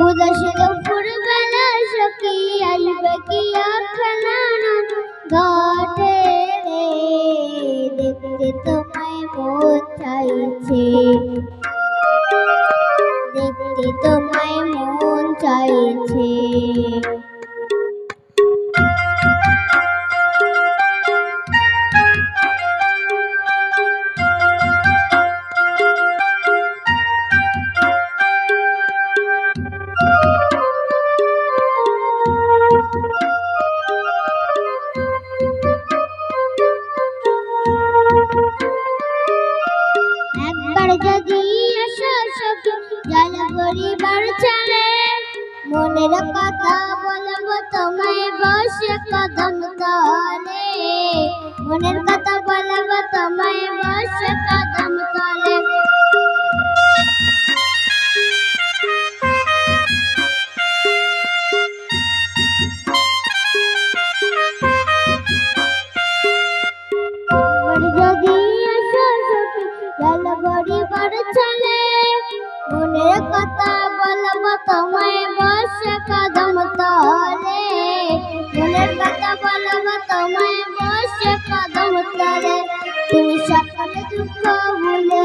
উদাস দুপুর বেলা সখী আসবে কি আখলানোর ঘাটে রে? দেখতে তোমায় মন চাইছে। দেখতে তোমায় মন চাইছে। সখী জল পরিবার মনের কথা বলব, তোমায় বসে কদম তলে। মনের কথা বলব, তোমায় বসে কদম কথা বলব তোমায় বসে কদম তলে। মনের কথা বলব তোমায় বসে কদম তলে। তুমি সকল দুঃখ ভুলে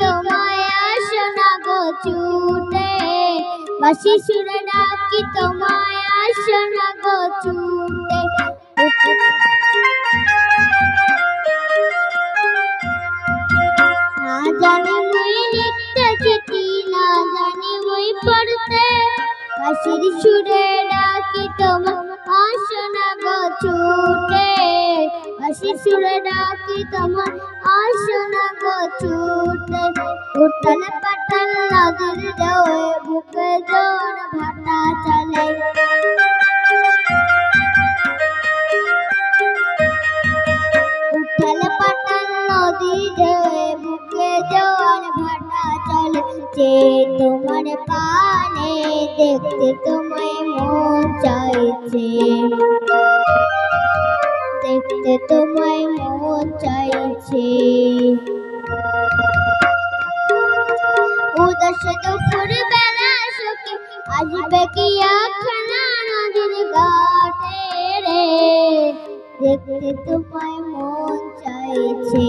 তোমায় আসো না গো ছুটে। বাঁশির সুরে ডাকি, তোমায় আসো না গো ছুটে। না জানি মুই লিখতে চিঠি না জানি মুই পড়তে। বাঁশির সুরে ডাকি তোমার আসো না গো ছুটে। বাঁশির সুরে ডাকি তোমার আসো উঠল পাটাল নদীর জোয়ে বুকে জোর ভাটা চলে। উঠল পাটাল নদী জোয়ে বুকে জোর ভাটা চলে। যে তোমার পানে দেখতে তোমায় মন চাইছে। দেখতে তোমায় মন চাইছে। দুপুর বেলা সখী। আসবে কি আখনা নদীর ঘাটে রে। দেখতে তোমায় মন চাইছে।